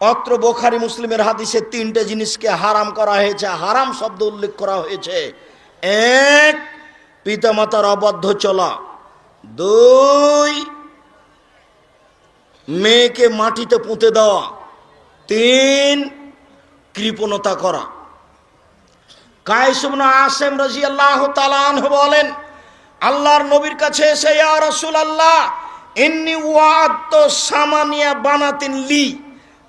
অত্র বোখারি মুসলিমের হাদিসে তিনটে জিনিসকে হারাম করা হয়েছে। হারাম শব্দ উল্লেখ করা হয়েছে। এক, পিতামাতার অবদ্ধ চলা। দুই, মেয়েকে মাটিতে পুঁতে দেওয়া। তিন, কৃপণতা করা। কায়সুবনা আসেম রাজি আল্লাহ তালান বলেন, আল্লাহর নবীর কাছে এসে, ইয়া রসুল আল্লাহ এমনি ওয়াত সামানিয়া বানাতেন লি।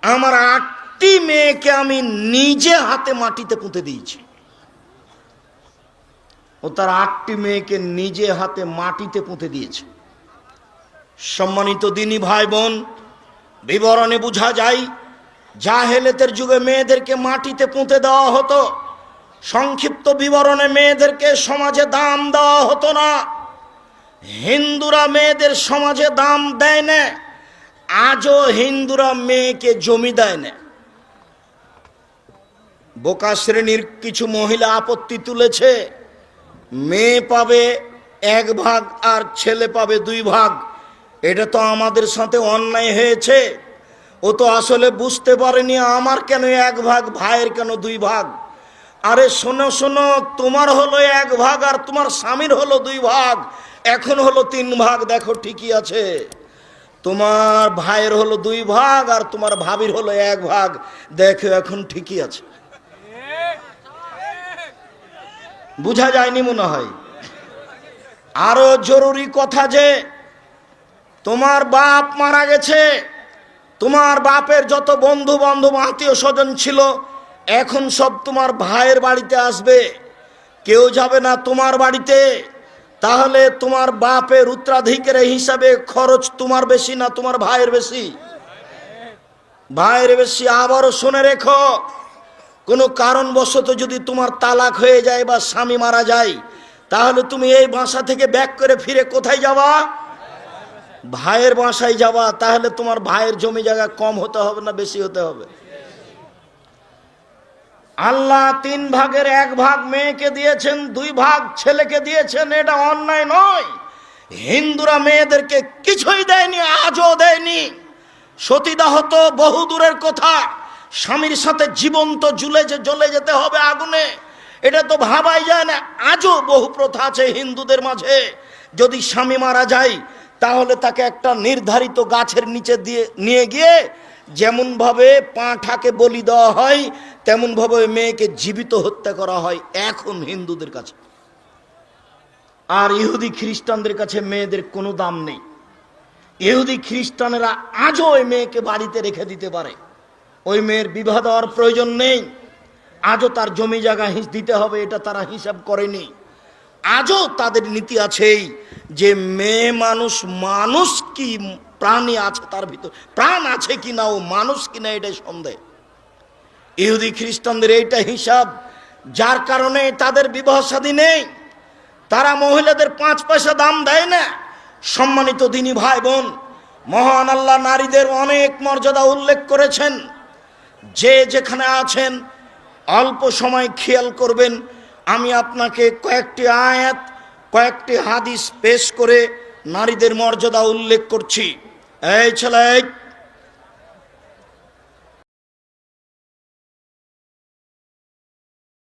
আমার আটটি মেয়েকে আমি নিজে হাতে মাটিতে পুঁতে দিয়েছি। ও তার আটটি মেয়েকে নিজে হাতে মাটিতে পুঁতে দিয়েছে। সম্মানিত দিনী ভাই বোন বিবরণে বোঝা যায়, জাহেলেতের যুগে মেয়েদেরকে মাটিতে পুঁতে দেওয়া হতো। সংক্ষিপ্ত বিবরণে মেয়েদেরকে সমাজে দাম দেওয়া হতো না। হিন্দুরা মেয়েদের সমাজে দাম দেয় না। আজও হিন্দুরা মেয়েকে জমি দেয় না। বোকা শ্রেণির কিছু মহিলা আপত্তি তুলেছে, মেয়ে পাবে এক ভাগ আর ছেলে পাবে দুই ভাগ। এটা তো আমাদের সাথে অন্যায় হয়েছে। ও তো আসলে বুঝতে পারেনি আমার কেন এক ভাগ, ভাইয়ের কেন দুই ভাগ। আরে শোনো শোনো, তোমার হলো এক ভাগ আর তোমার স্বামীর হলো দুই ভাগ। এখন হলো তিন ভাগ, দেখো ঠিকই আছে। তোমার ভাইয়ের হলো দুই ভাগ আর তোমার ভাবির হলো এক ভাগ। দেখো, এখন ঠিকই আছে। বুঝা যায়নি মনে হয়? আরও জরুরি কথা যে, তোমার বাপ মারা গেছে, তোমার বাপের যত বন্ধু বান্ধব আত্মীয় স্বজন ছিল, এখন সব তোমার ভাইয়ের বাড়িতে আসবে। কেউ যাবে না তোমার বাড়িতে। তাহলে তোমার বাপের উত্তরাধিকারের হিসাবে খরচ তোমার বেশি না তোমার ভাইয়ের বেশি? ভাইয়ের বেশি আবারও শুনে রেখো। কোনো কারণবশত যদি তোমার তালাক হয়ে যায় বা স্বামী মারা যায়, তাহলে তুমি এই বাসা থেকে ব্যাক করে ফিরে কোথায় যাবা? ভাইয়ের বাসায় যাবা, তাহলে তোমার ভাইয়ের জমি জায়গা কম হতে হবে না বেশি হতে হবে? আল্লাহ তিন ভাগের এক ভাগ মেয়েকে দিয়েছেন, দুই ভাগ ছেলেকে দিয়েছেন, এটা অন্যায় নয়। হিন্দুরা মেয়েদেরকে কিছুই দেয়নি, আজও দেয়নি। সতীদাহ তো বহু দূরের কথা। স্বামীর সাথে জীবন্ত জুলে যে জ্বলে যেতে হবে আগুনে, এটা তো ভাবাই যায় না। আজও বহু প্রথা আছে হিন্দুদের মাঝে। যদি স্বামী মারা যায়, তাহলে তাকে একটা নির্ধারিত গাছের নিচে দিয়ে, নিয়ে গিয়ে যেমনভাবে পাঁঠাকে বলি দেওয়া হয় তেমনভাবে মেয়েকে জীবিত হত্যা করা হয় এখন হিন্দুদের কাছে। আর ইহুদি খ্রিস্টানদের কাছে মেয়েদের কোনো দাম নেই। ইহুদি খ্রিস্টানেরা আজও ওই মেয়েকে বাড়িতে রেখে দিতে পারে। ওই মেয়ের বিবাহ দেওয়ার প্রয়োজন নেই। আজও তার জমি জায়গা হিস দিতে হবে, এটা তারা হিসাব করেনি। আজও তাদের নীতি আছেই যে মেয়ে মানুষ মানুষ কি প্রাণী আছে তার ভিতর? প্রাণ আছে কি না ও মানুষ কি না এটাই সন্দেহ। ইহুদি খ্রিস্টানদের এইটা হিসাব। যার কারণে তাদের বিবাহ সাদী নেই। তারা মহিলাদের পাঁচ পয়সা দাম দেয় না। সম্মানিত দিনী ভাই বোন, মহান আল্লাহ নারীদের অনেক মর্যাদা উল্লেখ করেছেন। যে যেখানে আছেন, অল্প সময় খেয়াল করবেন। আমি আপনাকে কয়েকটি আয়াত, কয়েকটি হাদিস পেশ করে নারীদের মর্যাদা উল্লেখ করছি। এই ছেলে